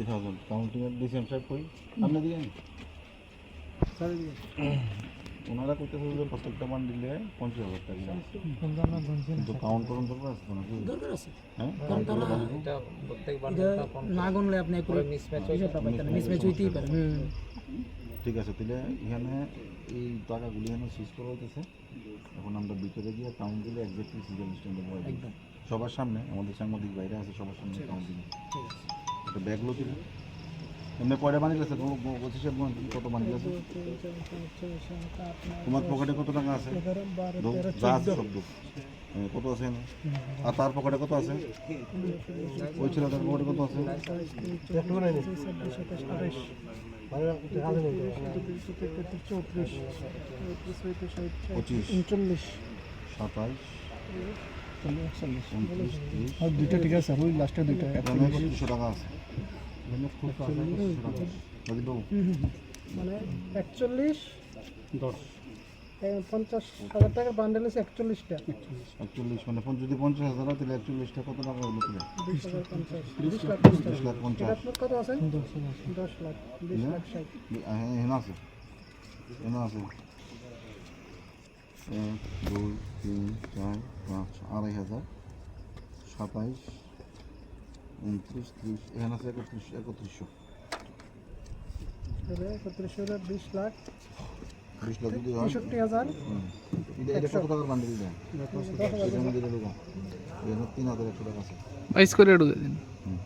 Fifty thousand counting এর DCM সাহেব কই আপনি দিলেন ওনারা করতেছে যে প্রত্যেকটা মান দিলে পঞ্চাশ হাজার টাকা। কিন্তু কাউন্ট করুন দরকার আছে তো নাকি? দরকার আছে। হ্যাঁ? প্রত্যেক না গণলে আপনি করে মিসম্যাচ মিসম্যাচ হইতেই পারে। ঠিক আছে তাহলে এখানে এই টাকাগুলি এখানে সিজ করা হইতেছে। এখন আমরা ভিতরে গিয়ে কাউন্ট দিলে এক্স্যাক্টলি সিজন স্ট্যান্ডে একদম। সবার সামনে আমাদের সাংবাদিক বাইরে আছে সবার সামনে কাউন্ট দিলে ঠিক আছে। ব্যাগগুলো দিলে এমনি কয়টা বানিয়ে আছে পঁচিশ কত বানিয়ে আছে তোমার পকেটে কত টাকা আছে? যা আছে সব কত আছে আর তার পকেটে কত আছে? ওই ছেলেটার পকেটে কত আছে? পঁচিশ দুইটা ঠিক আছে ওই লাস্টের দুইটা একত্রিশশো টাকা আছে। মানে একচল্লিশ। দশ। পঞ্চাশ হাজার টাকার বান্ডেল আছে একচল্লিশটা। একচল্লিশ মানে যদি পঞ্চাশ হাজার হয় তাহলে একচল্লিশটা কত টাকা হলো তাহলে বিশ পঞ্চাশ। বিশ লাখ বিশ লাখ পঞ্চাশ। আপনার কত আছে? দশ লাখ বিশ লাখ ষাট। হ্যাঁ আছে। এখানে আছে। এক দুই তিন চার পাঁচ আড়াই হাজার সাতাইশ উনত্রিশ ত্রিশ এখানে আছে একত্রিশ একত্রিশশো তাহলে একত্রিশ হাজার বিশ লাখ বিশ লাখ যদি হয় তেষট্টি হাজার। এটা কত টাকার বান্ডিল দেয় দশ হাজার তিন হাজার একশো টাকা আছে বাইশ করে দিন হুম